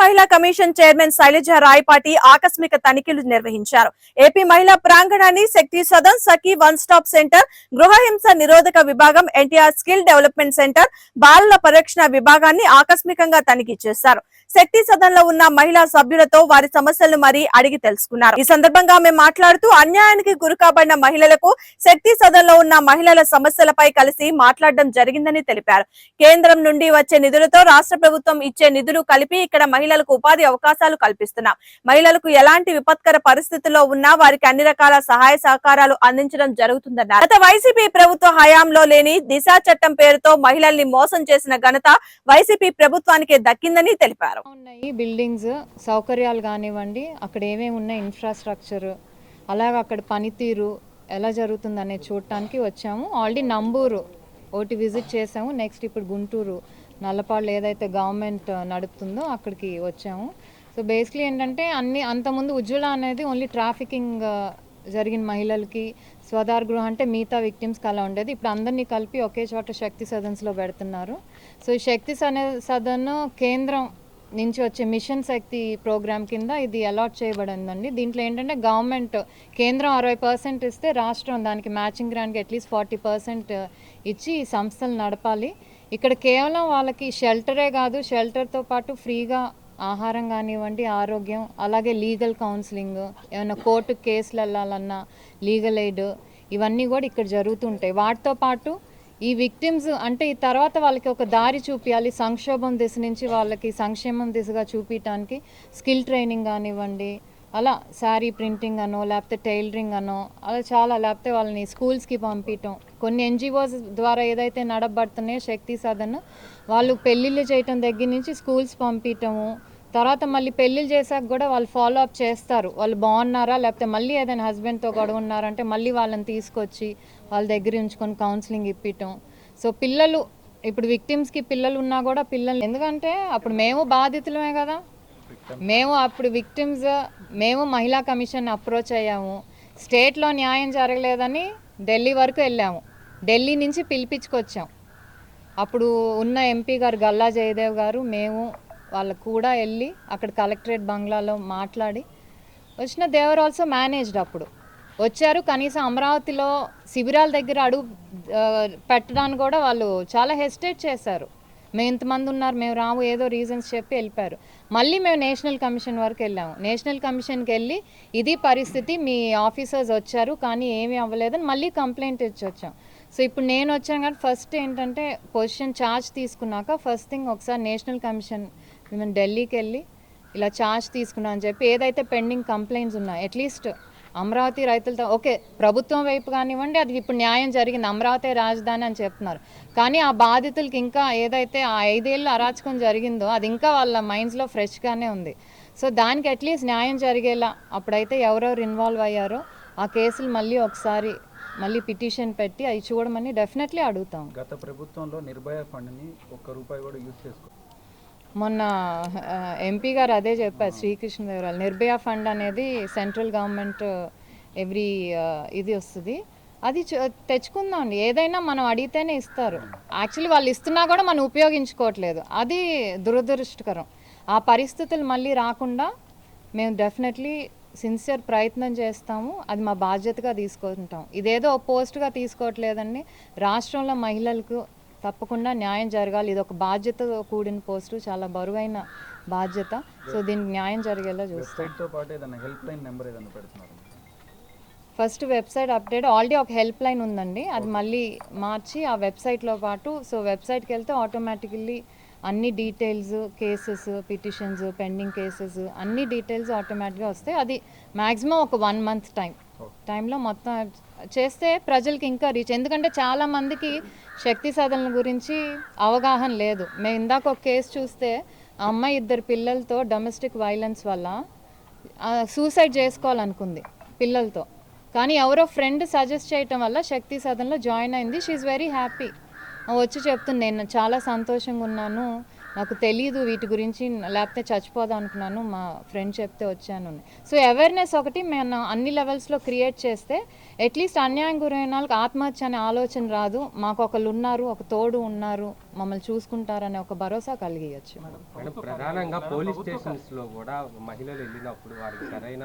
మహిళా commission chairman Shailaja Rayapati ఆకస్మిక తనిఖీలు నిర్వహించారు. ఏపీ మహిళా ప్రాంగణాన్ని Shakti Sadan Sakhi one stop centre గృహహింస నిరోధక విభాగం ఎన్టీఆర్ స్కిల్ డెవలప్మెంట్ సెంటర్ బాలల పరిరక్షణ విభాగాన్ని ఆకస్మికంగా తనిఖీ చేశారు. శక్తి సదన్లో ఉన్న మహిళా సభ్యులతో వారి సమస్యలను మరి అడిగి తెలుసుకున్నారు. ఈ సందర్భంగా ఆమె మాట్లాడుతూ అన్యాయానికి గురికాబడిన మహిళలకు శక్తి సదన్లో ఉన్న మహిళల సమస్యలపై కలిసి మాట్లాడడం జరిగిందని తెలిపారు. కేంద్రం నుండి వచ్చే నిధులతో రాష్ట్ర ప్రభుత్వం ఇచ్చే నిధులు కలిపి ఇక్కడ మహిళలకు ఉపాధి అవకాశాలు కల్పిస్తున్నాం. మహిళలకు ఎలాంటి విపత్కర పరిస్థితుల్లో ఉన్నా వారికి అన్ని రకాల సహాయ సహకారాలు అందించడం జరుగుతుందన్నారు. గత వైసీపీ ప్రభుత్వ హయాంలో లేని దిశా చట్టం పేరుతో మహిళల్ని మోసం చేసిన ఘనత వైసీపీ ప్రభుత్వానికే దక్కిందని తెలిపారు. ఉన్నాయి బిల్డింగ్స్ సౌకర్యాలు కానివ్వండి అక్కడ ఏమేమి ఉన్నాయి ఇన్ఫ్రాస్ట్రక్చర్ అలాగే అక్కడ పనితీరు ఎలా జరుగుతుంది అనేది చూడటానికి వచ్చాము. ఆల్రెడీ నంబూరు ఒకటి విజిట్ చేసాము. నెక్స్ట్ ఇప్పుడు గుంటూరు నల్లపాళ్ళు ఏదైతే గవర్నమెంట్ నడుపుతుందో అక్కడికి వచ్చాము. సో బేసిక్లీ ఏంటంటే అన్ని అంతకుముందు ఉజ్వల అనేది ఓన్లీ ట్రాఫికింగ్ జరిగిన మహిళలకి స్వదార్ గృహ అంటే మిగతా విక్టిమ్స్కి అలా ఉండేది. ఇప్పుడు అందరినీ కలిపి ఒకే చోట శక్తి సదన్స్లో పెడుతున్నారు. సో ఈ శక్తి సన సదన్ కేంద్రం నుంచి వచ్చే మిషన్ శక్తి ప్రోగ్రామ్ కింద ఇది అలాట్ చేయబడిందండి. దీంట్లో ఏంటంటే గవర్నమెంట్ కేంద్రం అరవై పర్సెంట్ ఇస్తే రాష్ట్రం దానికి మ్యాచింగ్ గ్రాంట్కి అట్లీస్ట్ ఫార్టీ పర్సెంట్ ఇచ్చి ఈ సంస్థలు నడపాలి. ఇక్కడ కేవలం వాళ్ళకి షెల్టరే కాదు షెల్టర్తో పాటు ఫ్రీగా ఆహారం కానివ్వండి ఆరోగ్యం అలాగే లీగల్ కౌన్సిలింగ్ ఏమైనా కోర్టు కేసులు వెళ్ళాలన్నా లీగల్ ఎయిడ్ ఇవన్నీ కూడా ఇక్కడ జరుగుతుంటాయి వాటితో పాటు ఈ విక్టిమ్స్ అంటే ఈ తర్వాత వాళ్ళకి ఒక దారి చూపించాలి సంక్షోభం దిశ నుంచి వాళ్ళకి సంక్షేమం దిశగా చూపించడానికి స్కిల్ ట్రైనింగ్ కానివ్వండి అలా శారీ ప్రింటింగ్ అనో లేకపోతే టైలరింగ్ అనో అలా చాలా లేకపోతే వాళ్ళని స్కూల్స్కి పంపించటం కొన్ని ఎన్జిఓస్ ద్వారా ఏదైతే నడబడుతున్నాయో శక్తి సాధన వాళ్ళు పెళ్ళిళ్ళు చేయటం దగ్గర నుంచి స్కూల్స్ పంపించటము తర్వాత మళ్ళీ పెళ్ళిళ్ళు చేశాక కూడా వాళ్ళు ఫాలో అప్ చేస్తారు. వాళ్ళు బాగున్నారా? లేకపోతే మళ్ళీ ఏదైనా హస్బెండ్తో గొడవ ఉన్నారంటే మళ్ళీ వాళ్ళని తీసుకొచ్చి వాళ్ళ దగ్గర ఉంచుకొని కౌన్సిలింగ్ ఇప్పించటం సో పిల్లలు ఇప్పుడు విక్టిమ్స్కి పిల్లలు ఉన్నా కూడా పిల్లలు ఎందుకంటే అప్పుడు మేము బాధితులమే కదా. మేము అప్పుడు విక్టిమ్స్ మేము మహిళా కమిషన్ అప్రోచ్ అయ్యాము. స్టేట్లో న్యాయం జరగలేదని ఢిల్లీ వరకు వెళ్ళాము. ఢిల్లీ నుంచి పిలిపించుకొచ్చాం. అప్పుడు ఉన్న ఎంపీ గారు గల్లా జయదేవ్ గారు మేము వాళ్ళకు కూడా వెళ్ళి అక్కడ కలెక్టరేట్ బంగ్లాలో మాట్లాడి వచ్చిన దేవర్ ఆల్సో మేనేజ్డ్ అప్పుడు. వచ్చారు కనీసం అమరావతిలో శిబిరాల దగ్గర అడుగు పెట్టడానికి కూడా వాళ్ళు చాలా హెసిటేట్ చేశారు. మేము ఇంతమంది ఉన్నారు మేము రాము ఏదో రీజన్స్ చెప్పి వెళ్ళిపోయారు. మళ్ళీ మేము నేషనల్ కమిషన్ వరకు వెళ్ళాము. నేషనల్ కమిషన్కి వెళ్ళి ఇది పరిస్థితి మీ ఆఫీసర్స్ వచ్చారు కానీ ఏమీ అవ్వలేదని మళ్ళీ కంప్లైంట్ ఇచ్చి వచ్చాం. సో ఇప్పుడు నేను వచ్చాను కానీ ఫస్ట్ ఏంటంటే పొజిషన్ ఛార్జ్ తీసుకున్నాక ఫస్ట్ థింగ్ ఒకసారి నేషనల్ కమిషన్ మేము ఢిల్లీకి వెళ్ళి ఇలా ఛార్జ్ తీసుకున్నా అని చెప్పి ఏదైతే పెండింగ్ కంప్లైంట్స్ ఉన్నాయో అట్లీస్ట్ అమరావతి రైతులతో ఓకే ప్రభుత్వం వైపు కానివ్వండి అది ఇప్పుడు న్యాయం జరిగింది అమరావతి రాజధాని అని చెప్తున్నారు. కానీ ఆ బాధితులకి ఇంకా ఏదైతే ఆ ఐదేళ్ళు అరాచకం జరిగిందో అది ఇంకా వాళ్ళ మైండ్స్లో ఫ్రెష్గానే ఉంది. సో దానికి అట్లీస్ట్ న్యాయం జరిగేలా అప్పుడైతే ఎవరెవరు ఇన్వాల్వ్ అయ్యారో ఆ కేసులు మళ్ళీ ఒకసారి మళ్ళీ పిటిషన్ పెట్టి అవి చూడమని డెఫినెట్లీ అడుగుతాం. గత ప్రభుత్వంలో నిర్భయ ఫండ్ని ఒక్క రూపాయి కూడా యూజ్ చేసుకో మొన్న ఎంపీ గారు అదే చెప్పారు శ్రీకృష్ణదేవరాయలు నిర్భయ ఫండ్ అనేది సెంట్రల్ గవర్నమెంట్ ఎవ్రీ ఇది వస్తుంది. అది చ- తెచ్చుకుందాం అండి. ఏదైనా మనం అడిగితేనే ఇస్తారు. యాక్చువల్లీ వాళ్ళు ఇస్తున్నా కూడా మనం ఉపయోగించుకోవట్లేదు. అది దురదృష్టకరం. ఆ పరిస్థితులు మళ్ళీ రాకుండా మేము డెఫినెట్లీ సిన్సియర్ ప్రయత్నం చేస్తాము అది మా బాధ్యతగా తీసుకుంటాం. ఇదేదో పోస్ట్గా తీసుకోవట్లేదండి. రాష్ట్రంలో మహిళలకు తప్పకుండా న్యాయం జరగాలి. ఇది ఒక బాధ్యతతో కూడిన పోస్టు చాలా బరువైన బాధ్యత. సో దీనికి న్యాయం జరిగేలా చూస్తాం. ఫస్ట్ వెబ్సైట్ అప్డేట్ ఆల్రెడీ ఒక హెల్ప్ లైన్ ఉందండి. అది మళ్ళీ మార్చి ఆ వెబ్సైట్లో పాటు సో వెబ్సైట్కి వెళ్తే ఆటోమేటికల్లీ అన్ని details cases petitions pending cases అన్ని డీటెయిల్స్ ఆటోమేటిక్గా వస్తాయి. అది మ్యాక్సిమం ఒక వన్ మంత్ టైం టైంలో మొత్తం చేస్తే ప్రజలకి ఇంకా రీచ్ ఎందుకంటే చాలా మందికి శక్తి సాధనల గురించి అవగాహన లేదు. మేము ఇందాక ఒక కేసు చూస్తే ఆ అమ్మాయి ఇద్దరు పిల్లలతో డొమెస్టిక్ వైలెన్స్ వల్ల సూసైడ్ చేసుకోవాలనుకుంది పిల్లలతో. కానీ ఎవరో ఫ్రెండ్ సజెస్ట్ చేయటం వల్ల శక్తి సదన్లో జాయిన్ అయింది. షీఈ్ వెరీ హ్యాపీ వచ్చి చెప్తుంది నేను చాలా సంతోషంగా ఉన్నాను. నాకు తెలీదు వీటి గురించి లేకపోతే చచ్చిపోదాం అనుకున్నాను. మా ఫ్రెండ్ చెప్తే వచ్చాను సో అవేర్నెస్ ఒకటి మేము అన్ని లెవెల్స్లో క్రియేట్ చేస్తే అట్లీస్ట్ అన్యాయం గురైన వాళ్ళకి ఆత్మహత్య అనే ఆలోచన రాదు. మాకు ఒకళ్ళు ఉన్నారు ఒక తోడు ఉన్నారు. మమ్మల్ని చూసుకుంటారనే ఒక భరోసా కలిగియచ్చు. ప్రధానంగా పోలీస్ స్టేషన్స్లో కూడా మహిళలు వెళ్ళినప్పుడు వారికి సరైన